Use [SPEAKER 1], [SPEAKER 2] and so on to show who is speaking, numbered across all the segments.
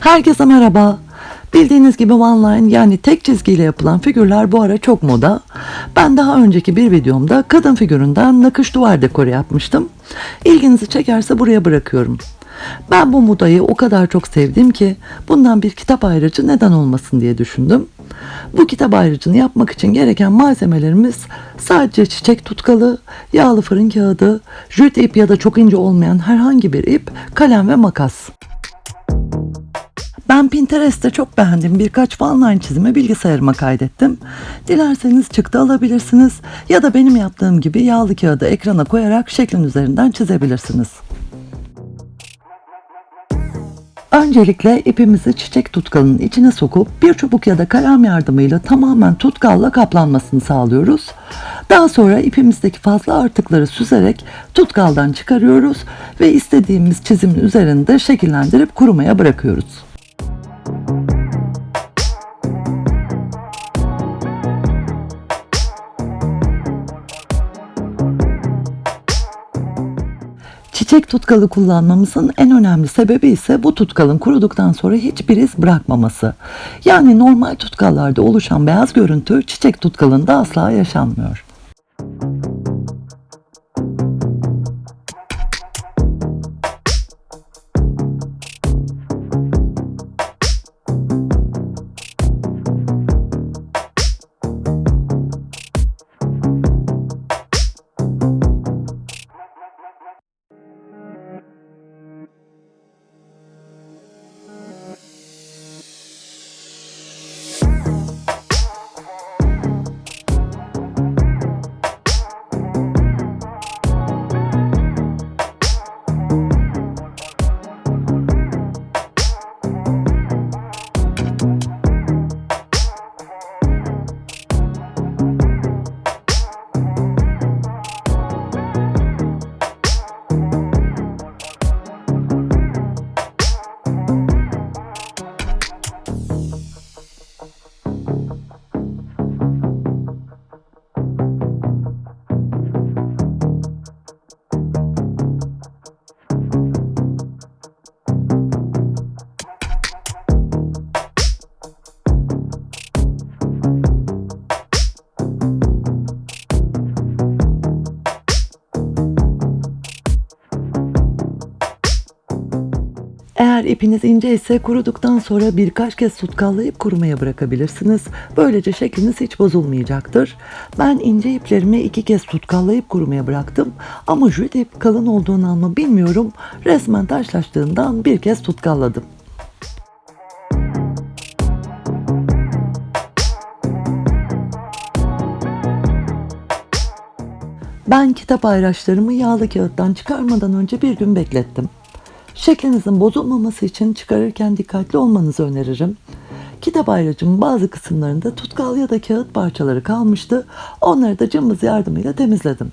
[SPEAKER 1] Herkese merhaba. Bildiğiniz gibi one line yani tek çizgiyle yapılan figürler bu ara çok moda. Ben daha önceki bir videomda kadın figüründen nakış duvar dekoru yapmıştım. İlginizi çekerse buraya bırakıyorum. Ben bu modayı o kadar çok sevdim ki bundan bir kitap ayrıcı neden olmasın diye düşündüm. Bu kitap ayrıcını yapmak için gereken malzemelerimiz sadece çiçek tutkalı, yağlı fırın kağıdı, jüt ip ya da çok ince olmayan herhangi bir ip, kalem ve makas. Ben Pinterest'te çok beğendiğim birkaç online çizimi bilgisayarıma kaydettim. Dilerseniz çıktı alabilirsiniz ya da benim yaptığım gibi yağlı kağıdı ekrana koyarak şeklin üzerinden çizebilirsiniz. Öncelikle ipimizi çiçek tutkalının içine sokup bir çubuk ya da kalem yardımıyla tamamen tutkalla kaplanmasını sağlıyoruz. Daha sonra ipimizdeki fazla artıkları süzerek tutkaldan çıkarıyoruz ve istediğimiz çizimin üzerinde şekillendirip kurumaya bırakıyoruz. Çiçek tutkalı kullanmamızın en önemli sebebi ise bu tutkalın kuruduktan sonra hiçbir iz bırakmaması. Yani normal tutkallarda oluşan beyaz görüntü çiçek tutkalında asla yaşanmıyor. Eğer ipiniz ince ise kuruduktan sonra birkaç kez tutkallayıp kurumaya bırakabilirsiniz. Böylece şekliniz hiç bozulmayacaktır. Ben ince iplerimi iki kez tutkallayıp kurumaya bıraktım. Ama jüt ip kalın olduğundan mı bilmiyorum. Resmen taşlaştığından bir kez tutkalladım. Ben kitap ayraçlarımı yağlı kağıttan çıkarmadan önce bir gün beklettim. Şeklinizin bozulmaması için çıkarırken dikkatli olmanızı öneririm. Kitap ayracımın bazı kısımlarında tutkal ya da kağıt parçaları kalmıştı. Onları da cımbız yardımıyla temizledim.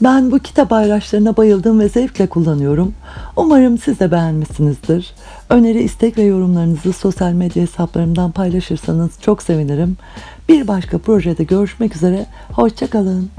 [SPEAKER 1] Ben bu kitap ayraçlarına bayıldım ve zevkle kullanıyorum. Umarım siz de beğenmişsinizdir. Öneri, istek ve yorumlarınızı sosyal medya hesaplarımdan paylaşırsanız çok sevinirim. Bir başka projede görüşmek üzere. Hoşçakalın.